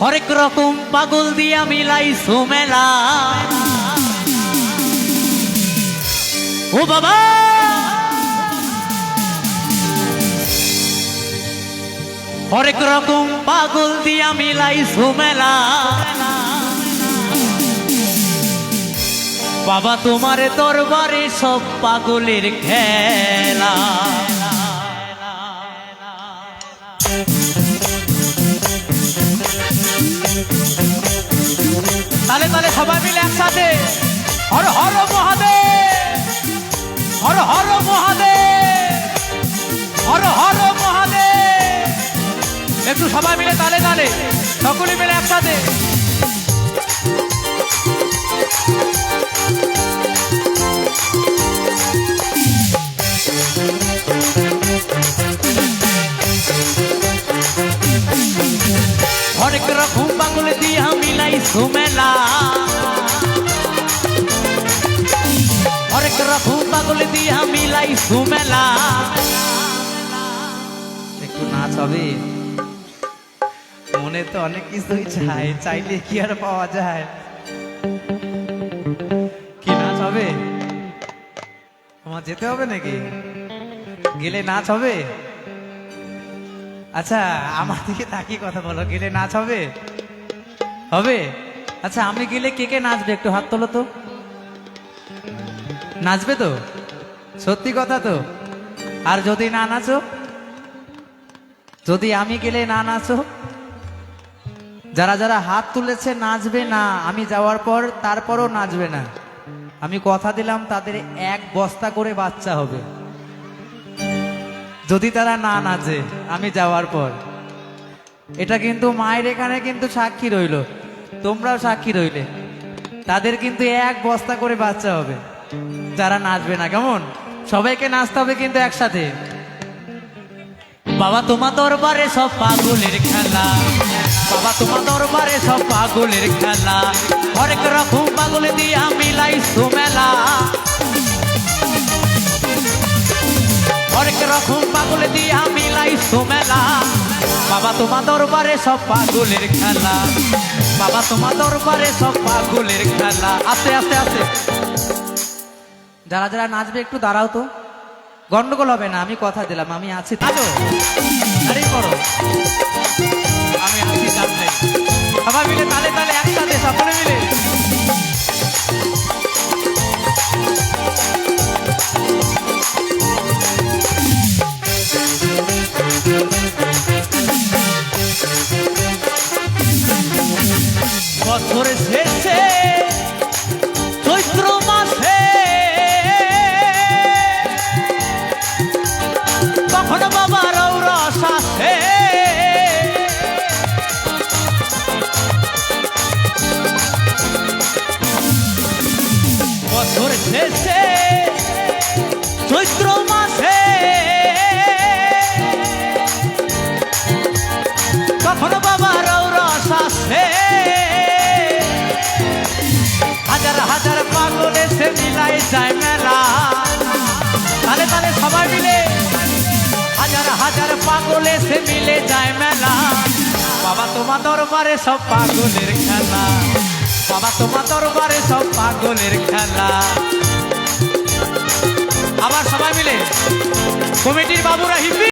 হরেক রকম পাগল দিয়া মিলাই সুমেলা ও বাবা! হরেক রকম পাগল দিয়া মিলাই সুমেলা বাবা, তোমার দরবারে সব পাগলের খেলা। সবাই মিলে একসাথে। হর হর মহাদেব। হর হর মহাদেব। হর হর মহাদেব। একটু সবাই মিলে তালে তালে, সকলে মিলে একসাথে। হরেক রকম পাগল দিয়া মিলাই সুমেলা রকম পাগল দিয়া মিলাই সুমেলা। একটু নাচ হবে। মনে তো অনেক কিছুই চাই, চাইলে কি আর পাওয়া যায়? কি নাচ হবে? তোমার যেতে হবে নাকি? গেলে নাচ হবে? আচ্ছা আমার দিকে তাকিয়ে কথা বলো, গেলে নাচ হবে? হবে? আচ্ছা আমি গেলে কে কে নাচবে? একটু হাত তোলো তো। নাচবে তো? সত্যি কথা তো? আর যদি না নাচো? যদি আমি গেলে না নাচো? যারা যারা হাত তুলেছে নাচবে না, আমি যাওয়ার পর তারপরও নাচবে না। আমি কথা দিলাম, তাদের এক বস্তা করে বাচ্চা হবে। যদি তারা না নাচে, আমি যাওয়ার পর। এটা কিন্তু মায়ের এখানে কিন্তু সাক্ষী রইল। তোমরাও সাক্ষী রইলে। তাদের কিন্তু এক বস্তা করে বাচ্চা হবে। যারা নাচবে না, কেমন? সবাইকে নাচতে হবে কিন্তু একসাথে। বাবা, তোমার দরবারে সব পাগলের খেলা। বাবা, তোমার দরবারে সব পাগলের খেলা। হরেক রকম পাগল দিয়া মিলাই সুমেলা হরেক রকম পাগল দিয়া মিলাই সুমেলা বাবা, তোমার দরবারে সব পাগলের খেলা। বাবা, তোমার দরবারে সব পাগলের খেলা। আস্তে আস্তে আস্তে। যারা যারা নাচবে একটু, দাঁড়াও তো। গন্ডগোল হবে না, আমি কথা দিলাম, আমি আছি তাহলে শেষে চৈত্র মাসে কখন বাবা রৌরস আসে হাজার হাজার পাগল এসে মিলাই যায় মেলা তালে তালে সবাই মিলে হাজার হাজার পাগল এসে মিলে যায় মেলা বাবা তোমার দরবারে সব পাগলের খেলা বাবা তোমার দরবারে সব পাগলের খেলা। আবার সবাই মিলে কমিটির বাবুরা হিপি।